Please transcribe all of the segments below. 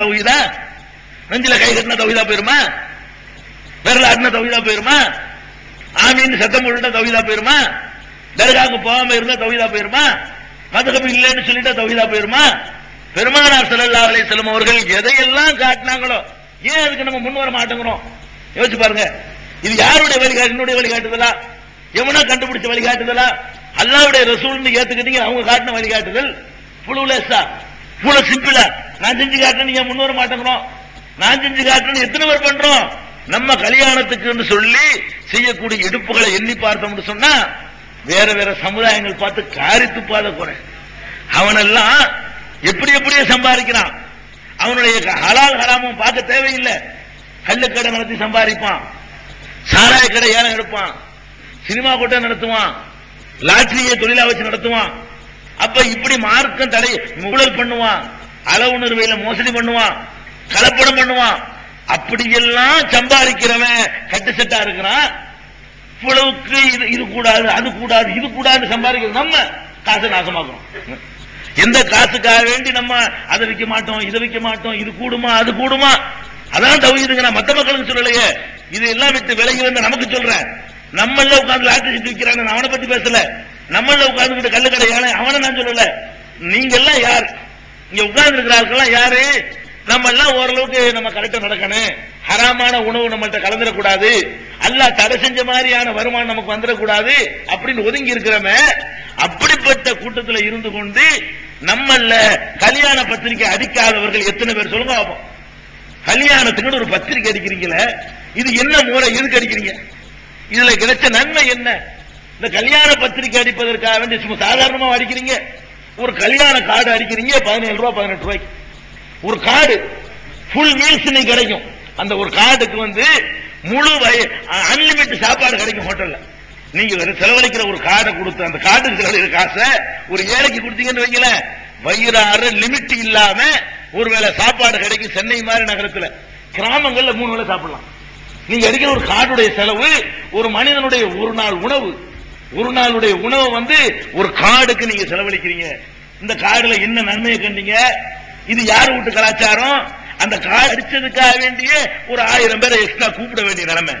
தௌஹீதா? நெஞ்சில கை கட்டின தௌஹீதா போயிருமா? விரல ஆட்டின தௌஹீதா போயிருமா? ஆமீன் சத்தம் போட்டுட்டா தௌஹீதா போயிருமா? தர்காவுக்கு போகாம இருந்தா தௌஹீதா போயிருமா? மதுகப்பு இல்லைன்னு சொல்லிட்டா தௌஹீதா போயிருமா? பெருமானார் ஸல்லல்லாஹு அலை செல்லும் அவர்கள் எதையெல்லாம் காட்டினாங்களோ ஏன் அதுக்கு நம்ம முன் வர மாட்டேங்கிறோம்? யோசிச்சு பாருங்க. இது யாருடைய வழிகாட்டு என்னுடைய வழிகாட்டுதலா? எவனா கண்டுபிடிச்ச வழிகாட்டுதலா? அல்லாவுடைய ரசூல்னு ஏத்துக்கிட்டீங்க அவங்க காட்டின வழிகாட்டுதல்? புழுலேசா புழு சிம்பிளா? நான் செஞ்சு காட்டுறேன் நீங்க முன்வர மாட்டேங்கிறோம். நான் செஞ்சு காட்டுறேன்னு எத்தனை பேர் பண்றோம்? நம்ம கல்யாணத்துக்குன்னு சொல்லி செய்யக்கூடிய இடுப்புகளை எண்ணி பார்த்தோம்னு சொன்னா வேற வேற சமுதாயங்கள் பார்த்து காரி துப்பாத குறை. அவனெல்லாம் எப்படி எப்படியே சம்பாதிக்கிறான். அவனுடைய ஹலால் ஹராமும் பார்க்க தேவையில்லை. கள்ளுக்கடை நடத்தி சம்பாதிப்பான். சாராய கடை ஏலம் எடுப்பான். சினிமா கூட்டம் நடத்துவான். லாட்ரியை தொழிலா வச்சு நடத்துவான். அப்ப இப்படி மார்க்கம் தடை ஊழல் பண்ணுவான். அளவுணர்வையில மோசடி பண்ணுவான் கலப்படம் பண்ணுவான். அப்படியெல்லாம் சம்பாதிக்கிறவன் கட்டு செட்டா இருக்கிறான். இவ்வளவுக்கு இது இது கூடாது அது கூடாது இது கூடாது சம்பாதிக்கிறது நம்ம காசை நாசமாக்குறோம். எந்த காசுக்காக வேண்டி நம்ம அதை விற்க மாட்டோம் இதை விற்க மாட்டோம் இது கூடுமா அது கூடுமா? அதான் தவிதுங்க நான் மத்த மக்களுக்கு சொல்லலையே. இது எல்லாம் விட்டு விலகி வந்து நமக்கு சொல்றேன். நம்மள உட்கார்ந்து லாட்டரி சீட்டு விற்கிறாங்க நான் அவனை பத்தி பேசல. நம்மள உட்கார்ந்துகிட்டு கல்லு கடை அவனை நான் சொல்லல. நீங்க எல்லாம் யார்? இங்க உட்கார்ந்து இருக்கிறார்கள் யாரு? நம்ம எல்லாம் ஓரளவுக்கு நம்ம கரெக்டா நடக்கணும். ஹராமான உணவு நம்மள்ட்ட கலந்துடக்கூடாது அல்ல தடை செஞ்ச மாதிரியான வருமானம் நமக்கு வந்துடக்கூடாது அப்படின்னு ஒதுங்கி இருக்கிறவன் அப்படிப்பட்ட கூட்டத்துல இருந்து கொண்டு நம்மள கல்யாண பத்திரிக்கை அடிக்காதவர்கள் எத்தனை பேர் சொல்லுங்க பார்ப்போம். கல்யாணத்துக்குன்னு ஒரு பத்திரிக்கை அடிக்கிறீங்களே இது என்ன முறை எதுக்கு அடிக்கிறீங்க? இதுல கிடைச்ச நன்மை என்ன? இந்த கல்யாண பத்திரிக்கை அடிப்பதற்காக வேண்டி சும்மா சாதாரணமா அடிக்கிறீங்க? ஒரு கல்யாண கார்டு அடிக்கிறீங்க பதினேழு ரூபாய் பதினெட்டு ரூபாய்க்கு. ஒரு கார்டு ஃபுல் மீல்ஸ் இன்னைக்கு கிடைக்கும். அந்த ஒரு கார்டுக்கு வந்து முழு அன்லிமிட் சாப்பாடு கிடைக்கும் ஹோட்டல்ல நீங்க செலவழிக்கிற ஒரு கார்டை கொடுத்து அந்த கார்டுக்கு செலவழிக்கிற காசை ஒரு ஏழைக்கு கொடுத்தீங்கன்னு வைங்களேன். வயிறாறு லிமிட் இல்லாம ஒருவேளை சாப்பாடு கிடைக்கும் சென்னை மாதிரி நகரத்துல. கிராமங்கள்ல மூணு வேளை சாப்பிடலாம். நீங்க அடிக்கிற ஒரு கார்டுடைய செலவு ஒரு மனிதனுடைய ஒரு நாள் உணவு. ஒரு நாளுடைய உணவை வந்து ஒரு கார்டுக்கு நீங்க செலவழிக்கிறீங்க. இந்த காடுல என்ன நன்மையை கண்டீங்க? இது யார் வீட்டு கலாச்சாரம்? அந்த காடு அடிச்சதுக்காக வேண்டிய ஒரு ஆயிரம் பேரை எக்ஸ்ட்ரா கூப்பிட வேண்டிய நிலைமை.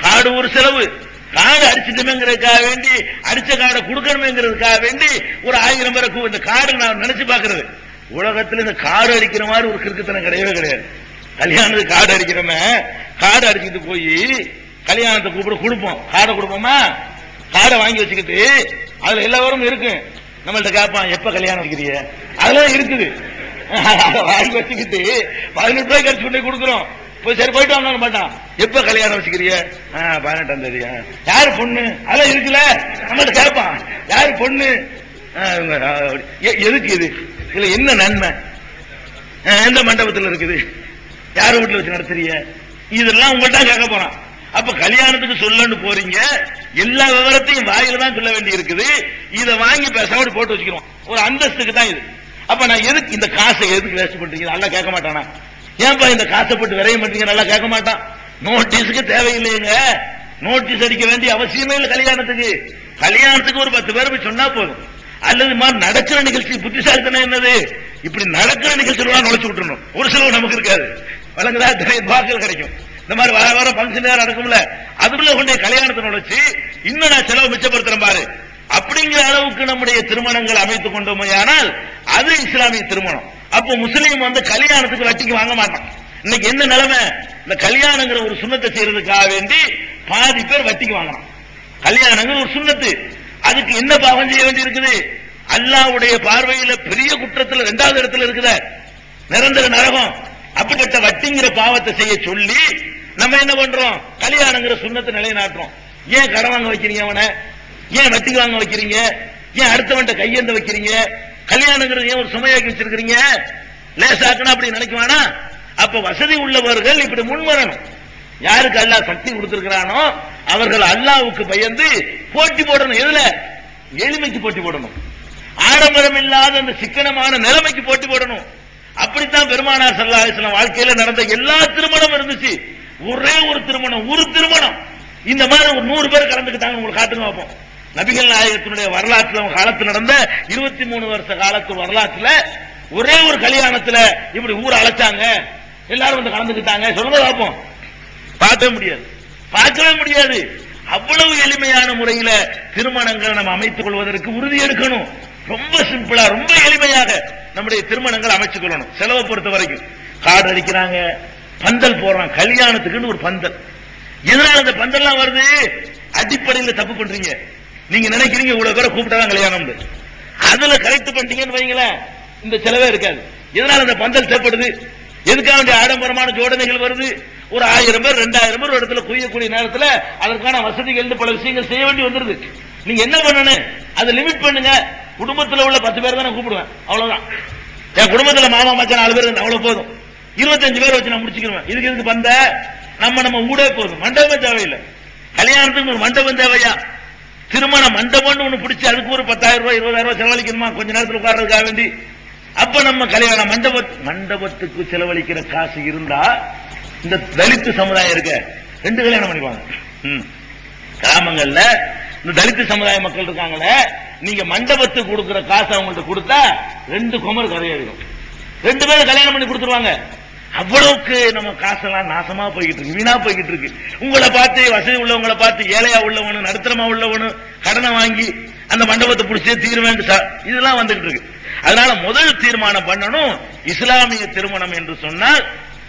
காடு ஒரு செலவு. காடு அடிச்சிட்டுமேங்கிறதுக்காக வேண்டி அடிச்ச கார்டை கொடுக்கணுமேங்கிறதுக்காக வேண்டி ஒரு ஆயிரம் பேரை கூ- இந்த காடு நான் நினைச்சு பாக்குறது உலகத்துல இந்த காடு அடிக்கிற மாதிரி ஒரு கிறுக்குத்தனம் கிடையவே கிடையாது. கல்யாணத்துக்கு காடு அடிக்கிறோமே காடு அடிச்சுட்டு போய் கல்யாணத்தை கூப்பிட கொடுப்போம். கார்டை கொடுப்போமா? கார்டை வாங்கி வச்சுக்கிட்டு அதுல எல்லாரும் இருக்கும் இருக்கு. நம்மள்ட்ட கேட்பான் எப்ப கல்யாணம் வைக்கிறீங்க அதெல்லாம் இருக்குது. அதை வாங்கி வச்சுக்கிட்டு பதினெட்டு ரூபாய் கழிச்சு கொண்டு கொடுக்குறோம். போய் சரி போயிட்டு வாங்க மாட்டான். எப்ப கல்யாணம் வச்சுக்கிறிய? பதினெட்டாம் தேதி. யாரு பொண்ணு? அதெல்லாம் இருக்குல்ல. நம்மள்ட்ட கேட்பான் யாரு பொண்ணு? எ- எதுக்கு இது? இதுல என்ன நன்மை? எந்த மண்டபத்தில் இருக்குது? யார் வீட்டுல வச்சு நடத்துறீங்க? இதெல்லாம் உங்கள்கிட்ட கேட்க போறான். அப்ப கல்யாணத்துக்கு சொல்லன்னு போறீங்க? எல்லா விவரத்தையும் வாயில தான் சொல்ல வேண்டி இருக்குது இதை வாங்கி பேசாம போட்டு வச்சுக்கிறோம். ஒரு அந்தஸ்துக்கு தான் இது. அப்ப நான் எதுக்கு இந்த காசை எதுக்கு வேஸ்ட் பண்றீங்க? நல்லா கேட்க மாட்டானா? ஏன்பா இந்த காசை போட்டு விரைய மாட்டீங்க நல்லா கேட்க மாட்டான். நோட்டீஸுக்கு தேவையில்லைங்க. நோட்டீஸ் அடிக்க வேண்டிய அவசியமே இல்லை கல்யாணத்துக்கு. கல்யாணத்துக்கு ஒரு பத்து பேர் போய் சொன்னா போதும். அல்லது மாதிரி நடக்கிற நிகழ்ச்சி புத்திசாலித்தனம் என்னது? இப்படி நடக்கிற நிகழ்ச்சியெல்லாம் நுழைச்சு விட்டுறணும். ஒரு செலவு நமக்கு இருக்காது. வழங்குதா? பாக்கள் கிடைக்கும். இந்த மாதிரி வர வர ஃபங்க்ஷன் நடக்கும்ல. அதுக்குள்ள கொண்டு கல்யாணத்தை நுழைச்சு இன்னும் நான் செலவு மிச்சப்படுத்துறேன் பாரு. அப்படிங்கிற அளவுக்கு நம்முடைய திருமணங்கள் அமைத்துக் கொண்டோமையானால் அது இஸ்லாமிய திருமணம். அப்போ முஸ்லீம் வந்து கல்யாணத்துக்கு வட்டிக்கு வாங்க மாட்டான். இன்னைக்கு என்ன நிலைமை? இந்த கல்யாணங்கிற ஒரு சுண்ணத்தை செய்யறதுக்காக வேண்டி பாதி பேர் வட்டிக்கு வாங்கலாம். கல்யாணங்கிற ஒரு சுண்ணத்து. அதுக்கு என்ன பாவம் செய்ய வேண்டி இருக்குது அல்லாவுடைய பார்வையில பெரிய குற்றத்துல ரெண்டாவது இடத்துல இருக்குத. நிரந்தர நரகம். அப்படிப்பட்ட வட்டிங்கிற பாவத்தை செய்ய சொல்லி நம்ம என்ன பண்றோம்? கல்யாணங்கிற சுண்ணத்தை நிலைநாட்டுறோம். ஏன் கடன் வாங்க வைக்கிறீங்க அவனை? ஏன் வட்டிக்கு வாங்க வைக்கிறீங்க? ஏன் அடுத்தவன்ட்ட கையேந்த வைக்கிறீங்க? கல்யாணங்கிறது ஏன் ஒரு சுமையாக்கி வச்சிருக்கிறீங்க? லேசாக்கணும் அப்படி நினைக்குவானா? அப்ப வசதி உள்ளவர்கள் இப்படி முன் வரணும் யாருக்கு அல்லாஹ் சக்தி கொடுத்திருக்கிறானோ அவர்கள் அல்லாவுக்கு பயந்து போட்டி போடணும். எதுல? எளிமைக்கு போட்டி போடணும். ஆடம்பரம் இல்லாத அந்த சிக்கனமான நிலைமைக்கு போட்டி போடணும். அப்படித்தான் பெருமானார் சல்லா வாழ்க்கையில நடந்த எல்லா திருமணம் இருந்துச்சு. ஒரே ஒரு திருமணம் ஒரு திருமணம். இந்த மாதிரி ஒரு நூறு பேர் கலந்துக்கிட்டாங்க உங்களுக்கு காட்டுங்க பார்ப்போம். நபிகள் நாயகத்தினுடைய வரலாற்றுல காலத்தில் நடந்த இருபத்தி மூணு வருஷ காலத்து வரலாற்றுல ஒரே ஒரு கல்யாணத்துல இப்படி ஊரை அழைச்சாங்க. எல்லாரும் வந்து கலந்துக்கிட்டாங்க. சொல்லுங்க பார்ப்போம். பார்க்கவே முடியாது. பார்க்கவே முடியாது. அவ்வளவு எளிமையான முறையில திருமணங்களை நம்ம அமைத்துக் கொள்வதற்கு உறுதி எடுக்கணும். ரொம்ப சிம்பிளா ரொம்ப எளிமையாக நம்முடைய திருமணங்கள் அமைச்சுக் கொள்ளணும். செலவை பொறுத்த வரைக்கும். கார்டு அடிக்கிறாங்க. பந்தல் போடுறான். கல்யாணத்துக்குன்னு ஒரு பந்தல். எதனால அந்த பந்தல்லாம் வருது? அடிப்படையில் தப்பு பண்றீங்க. நீங்க நினைக்கிறீங்க இவ்வளவு பேரை கூப்பிட்டாதான் கல்யாணம் அதுல கரெக்ட் பண்ணிட்டீங்கன்னு வைங்களேன். இந்த செலவே இருக்காது. எதனால அந்த பந்தல் தேவைப்படுது? எதுக்காக வேண்டிய ஆடம்பரமான ஜோடனைகள் வருது? ஒரு ஆயிரம் பேர் ரெண்டாயிரம் பேர் ஒரு இடத்துல குய்யக்கூடிய நேரத்தில் அதற்கான வசதிகள் பல விஷயங்கள் செய்ய வேண்டி வந்துருது. நீங்க என்ன பண்ணணும்? அதை லிமிட் பண்ணுங்க. குடும்பத்தில் உள்ள பத்து பேர் தான் கூப்பிடுவேன். அவ்வளவுதான். என் குடும்பத்தில் மாமா மச்சான் நாலு பேர் அவ்வளவு போதும். இருபத்தஞ்சு பேர் வச்சு நான் முடிச்சுக்கிருவேன். இதுக்கு இதுக்கு வந்த நம்ம நம்ம ஊடே போதும். மண்டபம் தேவையில்லை. கல்யாணத்துக்கு ஒரு மண்டபம் தேவையா? திருமண மண்டபம்னு ஒண்ணு பிடிச்சி அதுக்கு ஒரு பத்தாயிரம் ரூபாய் இருபதாயிரம் ரூபாய் செலவழிக்கணுமா? கொஞ்ச நேரத்தில் உட்கார்றதுக்காக வேண்டி. அப்ப நம்ம கல்யாண மண்டப மண்டபத்துக்கு செலவழிக்கிற காசு இருந்தா இந்த தலித்து சமுதாயம் இருக்க ரெண்டு கல்யாணம் பண்ணிப்பாங்க. ம். கிராமங்கள்ல இந்த தலித்து சமுதாய மக்கள் இருக்காங்களே நீங்க மண்டபத்துக்கு கொடுக்கிற காசு அவங்கள்ட்ட கொடுத்தா ரெண்டு குமர் கரையேறிடும். ரெண்டு பேரும் கல்யாணம் பண்ணி கொடுத்துருவாங்க. அவ்வளவுக்கு நம்ம காசெல்லாம் நாசமா போய்கிட்டு இருக்கு வீணா போய்கிட்டு இருக்கு. உங்களை பார்த்து வசதி உள்ளவங்களை பார்த்து ஏழையா உள்ளவனு நடுத்தரமா உள்ளவனு கடனை வாங்கி அந்த மண்டபத்தை பிடிச்சே தீர்வேன் இதெல்லாம் வந்துகிட்டு இருக்கு. அதனால முதல் தீர்மானம் பண்ணணும் இஸ்லாமிய திருமணம் என்று சொன்னால்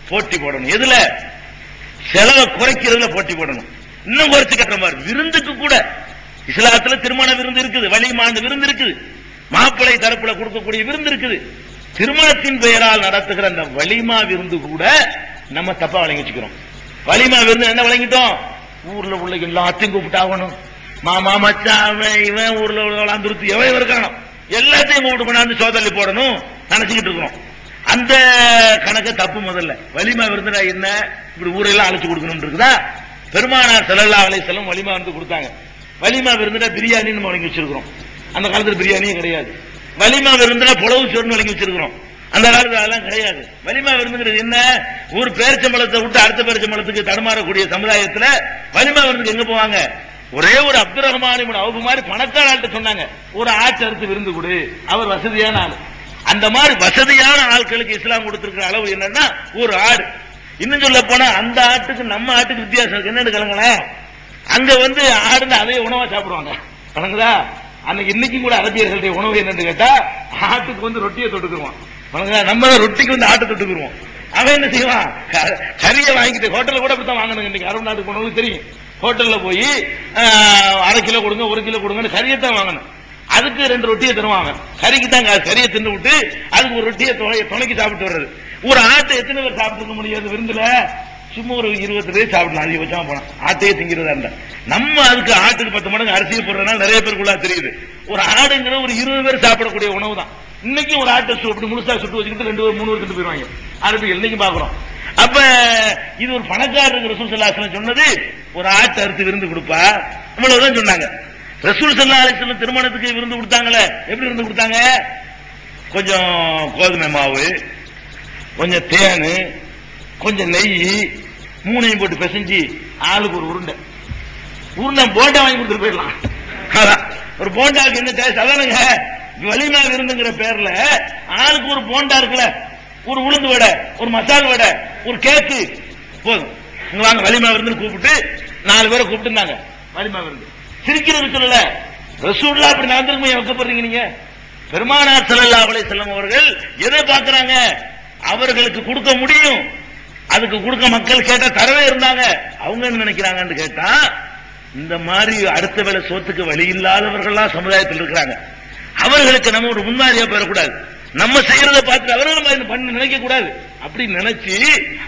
போட்டி போடணும். எதுல? செலவை குறைக்கிறதுல போட்டி போடணும். இன்னும் குறைச்சு கட்டுற மாதிரி விருந்துக்கு கூட. இஸ்லாத்துல திருமண விருந்து இருக்குது வலிமாண்டு விருந்து இருக்குது. மாப்பிள்ளை தரப்புல கொடுக்கக்கூடிய விருந்து இருக்குது. திருமணத்தின் பெயரால் நடத்துகிற அந்த வலிமா விருந்து கூட நம்ம தப்பா வழங்கிச்சுக்கிறோம் வலிமா விருந்து என்ன வழங்கிட்டோம் ஊர்ல உள்ள எல்லாத்தையும் கூப்பிட்டாகணும். மாமா மச்சான் அவன் இவன் ஊர்ல உள்ள துருத்தி எவன் இருக்கானோ? எல்லாத்தையும் கூப்பிட்டு கொண்டாந்து சோதனை போடணும் நினைச்சுக்கிட்டு இருக்கிறோம். அந்த கணக்கு தப்பு முதல்ல. வலிமா விருந்துனா என்ன? இப்படி ஊரெல்லாம் அழைச்சு கொடுக்கணும் இருக்குதா? பெருமானார் செல்லல்லா செல்லும் வலிமா வந்து கொடுத்தாங்க. வலிமா விருந்துனா பிரியாணின்னு நம்ம வழங்கி வச்சிருக்கிறோம். அந்த காலத்துல பிரியாணியே கிடையாது. வலிமா விருந்துனா புலவு சோர்னு வழங்கி வச்சிருக்கிறோம். அந்த காலத்துல அதெல்லாம் கிடையாது. வலிமா விருந்துங்கிறது என்ன? ஒரு பேரிச்சம்பளத்தை விட்டு அடுத்த பேரிச்சம்பளத்துக்கு தடுமாறக்கூடிய சமுதாயத்துல வலிமா விருந்துக்கு எங்க போவாங்க? ஒரே ஒரு அப்துல் ரஹ்மான் அவங்க மாதிரி பணக்கார சொன்னாங்க. ஒரு ஆட்டு அறுத்து விருந்து கொடு. அவர் வசதியான ஆள். அந்த மாதிரி வசதியான ஆட்களுக்கு இஸ்லாம் கொடுத்திருக்கிற அளவு என்னன்னா ஒரு ஆடு. இன்னும் சொல்ல போனா அந்த ஆட்டுக்கு நம்ம ஆட்டுக்கு வித்தியாசம் என்னன்னு கேளுங்களேன் அங்க வந்து ஆடுன்னு அதே உணவா சாப்பிடுவாங்க. வணங்குதா அன்னைக்கு இன்னைக்கும் கூட அரபியர்களுடைய உணவு என்னன்னு கேட்டா ஆட்டுக்கு வந்து ரொட்டியை தொட்டுக்குருவான். நம்ம ரொட்டிக்கு வந்து ஆட்டை தொட்டுக்குருவோம். அவன் என்ன செய்வான்? க- கறியை வாங்கிட்டு ஹோட்டல்ல கூட அப்படித்தான் வாங்கணும் இன்னைக்கு அரபு நாட்டுக்கு உணவு தெரியும். ஹோட்டல்ல போய் அரை கிலோ கொடுங்க ஒரு கிலோ கொடுங்கன்னு கறியை தான் வாங்கணும். அதுக்கு ரெண்டு ரொட்டியை தருவாங்க. கறிக்கு தான் கறியை தின்னு விட்டு அதுக்கு ஒரு ரொட்டியை துணைக்கு சாப்பிட்டு வர்றது. ஒரு ஆட்டை எத்தனை பேர் சாப்பிட்டுக்க முடியாது விருந்துல? சும்மா ஒரு இருபது பேர் சாப்பிடலாம் அதிகபட்சமா போனா ஆட்டையே திங்கிறதா இருந்தா. நம்ம அதுக்கு ஆட்டுக்கு பத்து மடங்கு அரிசியை போடுறதுனால நிறைய பேருக்குள்ளா தெரியுது. ஒரு ஆடுங்கிற ஒரு இருபது பேர் சாப்பிடக்கூடிய உணவு தான் இன்னைக்கும் ஒரு ஆட்டை சு- முழுசா சுட்டு வச்சுக்கிட்டு ரெண்டு பேர் மூணு பேர் கிட்ட போயிருவாங்க. அரபிகள் இன்னைக்கு பாக்குறோம் அப்ப இது ஒரு பணக்காரருக்கு ரசூல் சல்லாஹ் சொன்னது ஒரு ஆட்டை அறுத்து விருந்து கொடுப்பா. இவ்வளவுதான் சொன்னாங்க. ரசூல் சல்லா அலிஸ்லம் திருமணத்துக்கு விருந்து கொடுத்தாங்களே எப்படி விருந்து கொடுத்தாங்க? கொஞ்சம் கோதுமை மாவு கொஞ்சம் தேனு கொஞ்சம் நெய் மூணையும் போட்டு பிசைஞ்சு ஆளுக்கு ஒரு உருண்டை. உருண்டை போண்டா வாங்கி கொடுத்துட்டு போயிடலாம். அதான். ஒரு போண்டாவுக்கு என்ன தேவை? அதானுங்க வலிமா விருந்துங்கிற பேர்ல ஆளுக்கு ஒரு போண்டா இருக்குல்ல ஒரு உளுந்து வடை ஒரு மசால் வடை ஒரு கேக்கு. போதும். இங்க வாங்க வலிமா விருந்து கூப்பிட்டு நாலு பேரை கூப்பிட்டுருந்தாங்க. வலிமா விருந்து சிரிக்கிறது சொல்லல ரசூல்லா அப்படி நடந்திருக்கும் வைக்கப்படுறீங்க நீங்க. பெருமானார் செல்லல்லா அவளை செல்லும் அவர்கள் எதை பார்க்கறாங்க? அவர்களுக்கு கொடுக்க முடியும். அதுக்கு கொடுக்க மக்கள் கேட்டா தரவே இருந்தாங்க. அவங்க என்ன நினைக்கிறாங்கன்னு கேட்டா இந்த மாதிரி அடுத்த வேலை சோத்துக்கு வழி இல்லாதவர்கள்லாம் சமுதாயத்தில் இருக்கிறாங்க. அவர்களுக்கு நம்ம ஒரு முன்மாதிரியா பெறக்கூடாது நம்ம செய்யறத பார்த்து அவர்கள் மாதிரி பண்ண நினைக்க கூடாது அப்படி நினைச்சு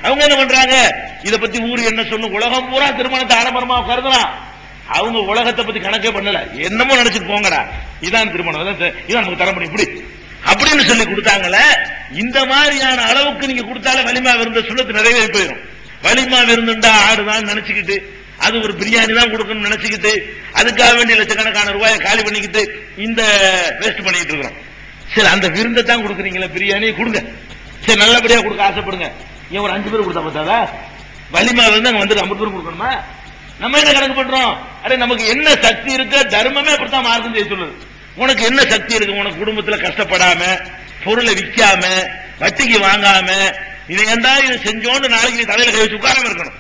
அவங்க என்ன பண்றாங்க? இத பத்தி ஊர் என்ன சொல்லும்? உலகம் பூரா திருமணத்தை ஆடம்பரமா கருதலாம் அவங்க உலகத்தை பத்தி கணக்கே பண்ணல. என்னமோ நினைச்சிட்டு போங்கடா. இதான் திருமணம். இதான் நமக்கு தர முடியும் இப்படி அப்படின்னு சொல்லி கொடுத்தாங்களே இந்த மாதிரியான அளவுக்கு நீங்க கொடுத்தாலே வலிமா விருந்த சுண்ணத்து நிறைவேறி போயிடும் வலிமா விருந்துண்டா ஆடுதான் நினைச்சுக்கிட்டு அது ஒரு பிரியாணி தான் கொடுக்கணும்னு நினைச்சுக்கிட்டு அதுக்காக வேண்டிய லட்சக்கணக்கான ரூபாயை காலி பண்ணிக்கிட்டு இந்த வேஸ்ட் பண்ணிட்டு இருக்கிறோம். சரி அந்த விருந்தை தான் கொடுக்குறீங்களா பிரியாணி கொடுங்க. சரி நல்லபடியா கொடுக்க ஆசைப்படுங்க. ஏன் ஒரு அஞ்சு பேர் கொடுத்தா பார்த்தாதா வலிமா விருந்து அங்க வந்து ஐம்பது பேர் கொடுக்கணுமா? நம்ம என்ன கணக்கு பண்றோம்? அரே நமக்கு என்ன சக்தி இருக்க தர்மமே அப்படித்தான் மார்க்கம் செய்ய சொல்லுது. உனக்கு என்ன சக்தி இருக்கு? உனக்கு குடும்பத்துல கஷ்டப்படாம பொருளை விற்காம வட்டிக்கு வாங்காம இதை ஏண்டா இதை செஞ்சோன்னு நாளைக்கு நீ தலையில கை வச்சு உட்காராம இருக்கணும்.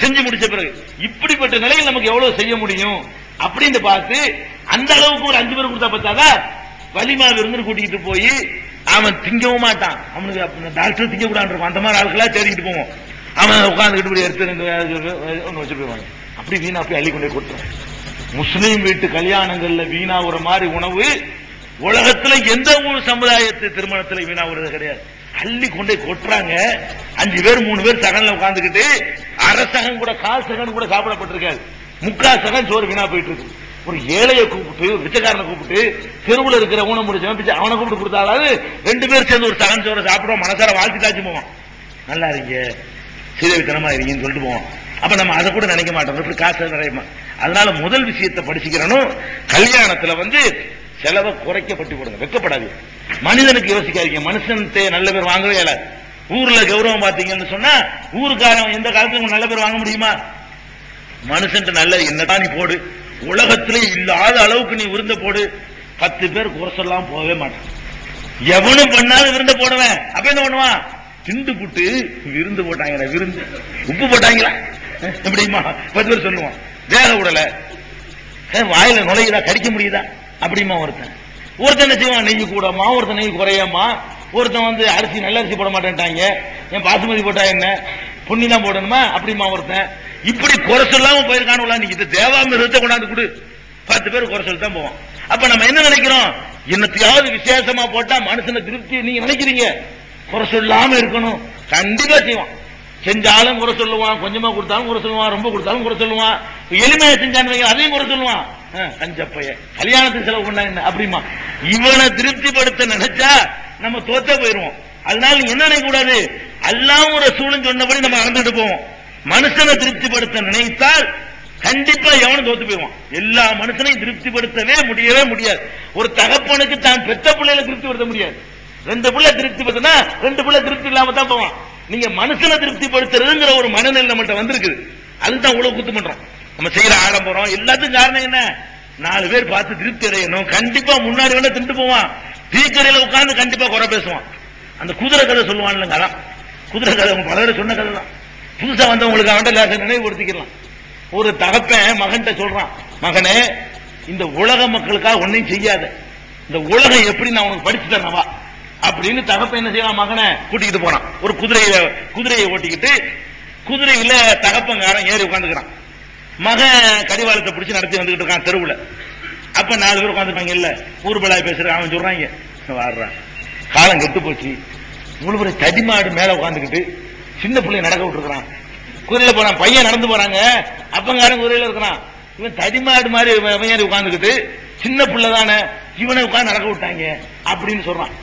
செஞ்சு முடிச்ச பிறகு. இப்படிப்பட்ட நிலையில் நமக்கு எவ்வளவு செய்ய முடியும்? அப்படின்னு பார்த்து அந்த அளவுக்கு ஒரு அஞ்சு பேர் கொடுத்தா பார்த்தாதா வலிமா விருந்து கூட்டிக்கிட்டு போய் அவன் திங்கவும் மாட்டான். அவனுக்கு டாக்டர் திங்க கூடாது அந்த மாதிரி ஆட்களா தேடிக்கிட்டு போவோம். அவன் உட்காந்துக்கிட்டு இப்படி எடுத்து ஒன்று வச்சுட்டு போவாங்க அப்படி வீணா போய் அள்ளி கொண்டு போய் கொடுத்துருவான் முஸ்லீம் வீட்டு கல்யாணங்கள்ல வீணாகிற மாதிரி உணவு உலகத்துல எந்த ஒரு சமுதாயத்து திருமணத்துல வீணாகிறது கிடையாது. அள்ளி கொண்டு போய் கொட்டுறாங்க. அஞ்சு பேர் மூணு பேர் சகன்ல உட்காந்துக்கிட்டு அரசகம் கூட கால் சகன் கூட சாப்பிடப்பட்டிருக்காது முக்கால் சகன் சோறு வீணா போயிட்டு இருக்கு ஒரு ஏழையை கூப்பிட்டு ஒரு பிச்சைக்காரனை கூப்பிட்டு தெருவில் இருக்கிற ஊனை முடிச்சு பிச்சை அவனை கூப்பிட்டு கொடுத்தாலாவது ரெண்டு பேர் சேர்ந்து ஒரு சகன் சோறு சாப்பிடுவோம் மனசார வாழ்த்து தாச்சு போவான் நல்லா இருக்கீங்க சீதவித்தனமா இருக்கீங்கன்னு சொல்லிட்டு போவோம். அப்ப நம்ம அதை கூட நினைக்க மாட்டோம். இப்படி காசு நிறைய அதனால முதல் விஷயத்தை படிச்சுக்கிறனும் கல்யாணத்துல வந்து செலவை குறைக்கப்பட்டு கொடுங்க வெக்கப்படாது மனிதனுக்கு யோசிக்காதீங்க மனுஷன்ட்டு நல்ல பேர் வாங்கவே இல்லை. ஊர்ல கௌரவம் பாத்தீங்கன்னு சொன்னா ஊருக்காரன் எந்த காலத்துல நல்ல பேர் வாங்க முடியுமா? மனுஷன் நல்ல என்னதான் நீ போடு. உலகத்திலே இல்லாத அளவுக்கு நீ விருந்த போடு. பத்து பேர் குறைசெல்லாம் போகவே மாட்டான். எவனும் பண்ணாலும் விருந்த போடுவேன். அப்ப என்ன பண்ணுவான்? திண்டு புட்டு விருந்து போட்டாங்க விருந்து. உப்பு போட்டாங்களா? எப்படிமா பத்து பேர் சொல்லுவான். வேக விடல. வாயில நுழையுதா கடிக்க முடியுதா? அப்படிமா ஒருத்தன். ஒருத்தன் செய்வான்? நெய் கூடமா ஒருத்தன் நெய் குறையாமா ஒருத்தன் வந்து அரிசி நல்ல அரிசி போட மாட்டேன்ட்டாங்க. என் பாசுமதி போட்டா என்ன? பொன்னி தான் போடணுமா? அப்படிமா ஒருத்தன். இப்படி குறை சொல்லாம போயிருக்கானுல நீ? இது தேவாமிரத்தை கொண்டாந்து கொடு. பத்து பேர் குறை சொல்லி தான் போவான். அப்ப நம்ம என்ன நினைக்கிறோம்? என்னத்தையாவது விசேஷமா போட்டா மனுஷனை திருப்தி நீங்க நினைக்கிறீங்க. குறை சொல்லாம இருக்கணும். கண்டிப்பா செய்வான். செஞ்சாலும் குறை சொல்லுவான் கொஞ்சமா கொடுத்தாலும் குறை சொல்லுவான் ரொம்ப கொடுத்தாலும் குறை சொல்லுவான். எளிமையை செஞ்சான்னு அதையும் குறை சொல்லுவான். கஞ்சப்பைய. கல்யாணத்துக்கு செலவு பண்ணா என்ன? அப்படிமா. இவனை திருப்திப்படுத்த நினைச்சா நம்ம தோத்த போயிருவோம். அதனால என்ன நினைக்க கூடாது அல்லாம ஒரு சூழல் சொன்னபடி நம்ம நடந்துட்டு போவோம். மனுஷனை திருப்திப்படுத்த நினைத்தால் கண்டிப்பா எவனும் தோத்து போயிடுவான். எல்லா மனுஷனையும் திருப்திப்படுத்தவே முடியவே முடியாது. ஒரு தகப்பனுக்கு தான் பெத்த பிள்ளைகளை திருப்திப்படுத்த முடியாது. ரெண்டு பிள்ளை திருப்தி பத்தினா ரெண்டு பிள்ளை திருப்தி இல்லாம தான் போவான். நீங்க மனசுல திருப்திப்படுத்துறதுங்கிற ஒரு மனநிலை நம்மகிட்ட வந்திருக்குது. அதுதான் உழவு குத்து பண்றோம் நம்ம செய்யற ஆடம்பரம் எல்லாத்துக்கும் காரணம் என்ன? நாலு பேர் பார்த்து திருப்தி அடையணும். கண்டிப்பா முன்னாடி வேணா திண்டு போவான். டீக்கடையில உட்கார்ந்து கண்டிப்பா குறை பேசுவான். அந்த குதிரை கதை சொல்லுவான்லங்க அதான் குதிரை கதை உங்க பல சொன்ன கதை தான். புதுசா வந்தவங்களுக்கு அவன் லேச நினைவுபடுத்திக்கலாம். ஒரு தகப்பன் மகன்கிட்ட சொல்றான் மகனே இந்த உலக மக்களுக்காக ஒன்னையும் செய்யாத. இந்த உலகம் எப்படி நான் உனக்கு படிச்சு தரவா அப்படின்னு தகப்ப என்ன செய்யலாம் மகனை கூட்டிக்கிட்டு போனான். ஒரு குதிரையை குதிரையை ஓட்டிக்கிட்டு குதிரையில தகப்பங்காரன் ஏறி உட்காந்துக்கிறான் மகன் கடிவாளத்தை பிடிச்சு நடத்தி வந்துகிட்டு இருக்கான் தெருவுல. அப்ப நாலு பேர் உட்காந்துருப்பாங்க இல்ல ஊர்பலாய் பேசுறான் அவன் சொல்றாங்க. வாடுறான் காலம் கெட்டு போச்சு. முழுவதும் தடிமாடு மேல உட்காந்துக்கிட்டு சின்ன பிள்ளை நடக்க விட்டுருக்கான் குதிரையில போறான் பையன் நடந்து போறாங்க. அப்பங்காரன் குதிரையில இருக்கிறான். இவன் தடிமாடு மாதிரி இவன் ஏறி உட்காந்துக்கிட்டு சின்ன பிள்ளை தானே இவனை உட்காந்து நடக்க விட்டாங்க அப்படின்னு சொல்றான்.